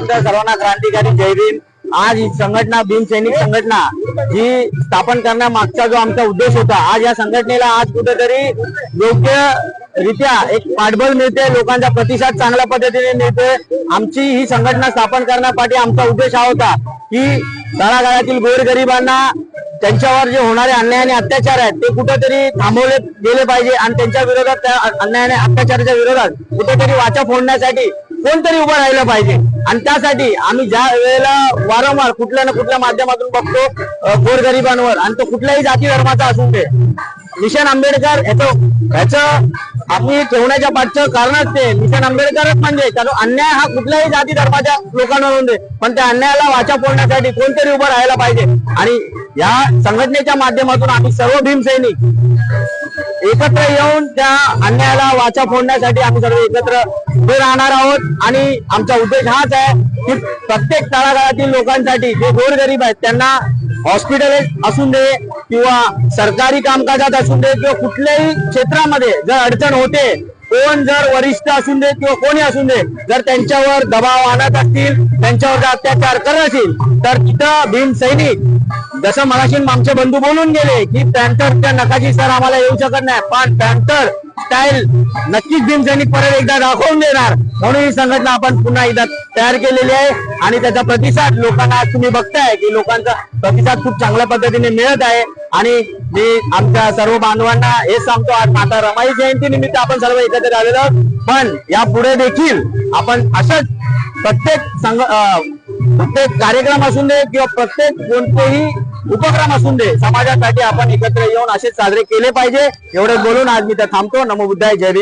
नमस्कार सर्वांना क्रांतिकारी जय भीम. आज ही संघटना भीम संघटना जी स्थापन करण्यामागचा जो आमचा उद्देश होता आज या संघटनेला आज कुठेतरी योग्य रित्या एक पाठबळ मिळते लोकांचा प्रतिसाद चांगल्या पद्धतीने मिळते. आमची ही संघटना स्थापन करण्यासाठी आमचा उद्देश हा होता की तळागाळातील गोरगरिबांना त्यांच्यावर जे होणारे अन्याय आणि अत्याचार आहेत ते कुठेतरी थांबवले गेले पाहिजे आणि त्यांच्या विरोधात त्या अन्याय आणि अत्याचाराच्या विरोधात कुठेतरी वाचा फोडण्यासाठी कोणतरी उभं राहिलं पाहिजे. आणि त्यासाठी आम्ही ज्या वेळेला वारंवार कुठल्या ना कुठल्या माध्यमातून बघतो गोरगरिबांवर आणि तो कुठल्याही जाती धर्माचा असू दे. मिशन आंबेडकर याचं याचं आम्ही ठेवण्याच्या पाठचं कारणच ते. मिशन आंबेडकरच म्हणजे त्याचा अन्याय हा कुठल्याही जाती धर्माच्या लोकांवर होऊन दे. पण त्या अन्यायाला वाचा फोडण्यासाठी कोणतरी उभं राहायला पाहिजे. आणि या संघटनेच्या माध्यमातून आम्ही सर्व भीमसैनिक एकत्र येऊन त्या अन्यायाला वाचा फोडण्यासाठी आम्ही सर्व एकत्र उभे राहणार आहोत. आणि आमचा उद्देश हाच आहे की प्रत्येक तळागाळातील लोकांसाठी जे गोरगरीब आहेत त्यांना हॉस्पिटल असून दे किंवा सरकारी कामकाजात असून दे किंवा कुठल्याही क्षेत्रामध्ये जर अडचण होते कोण जर वरिष्ठ असून दे किंवा कोणी असून दे जर त्यांच्यावर दबाव आणत असतील त्यांच्यावर जर अत्याचार करत असतील तर तिथं भीम सैनिक जसं मगाशी आमचे बंधू बोलून गेले की पॅन्थरच्या नकाशी सर आम्हाला येऊ शकत नाही पण पॅन्थर स्टाईल नक्कीच भीम परत एकदा दाखवून देणार. म्हणून ही संघटना आपण पुन्हा एकदा तयार केलेली आहे आणि त्याचा प्रतिसाद लोकांना आज तुम्ही बघताय की लोकांचा प्रतिसाद खूप चांगल्या पद्धतीने मिळत आहे. आणि मी आमच्या सर्व बांधवांना हे सांगतो आज माता रमाई जयंती निमित्त आपण सर्व एकत्र आलेलो आहोत. पण यापुढे देखील आपण असंच प्रत्येक संघ अं, प्रत्येक कार्यक्रम असू दे किंवा प्रत्येक कोणतेही उपक्रम असू दे समाजासाठी आपण एकत्र येऊन असे साजरे केले पाहिजे. एवढे बोलून आज मी तर थांबतो. नमोबुद्धाय जय भीम.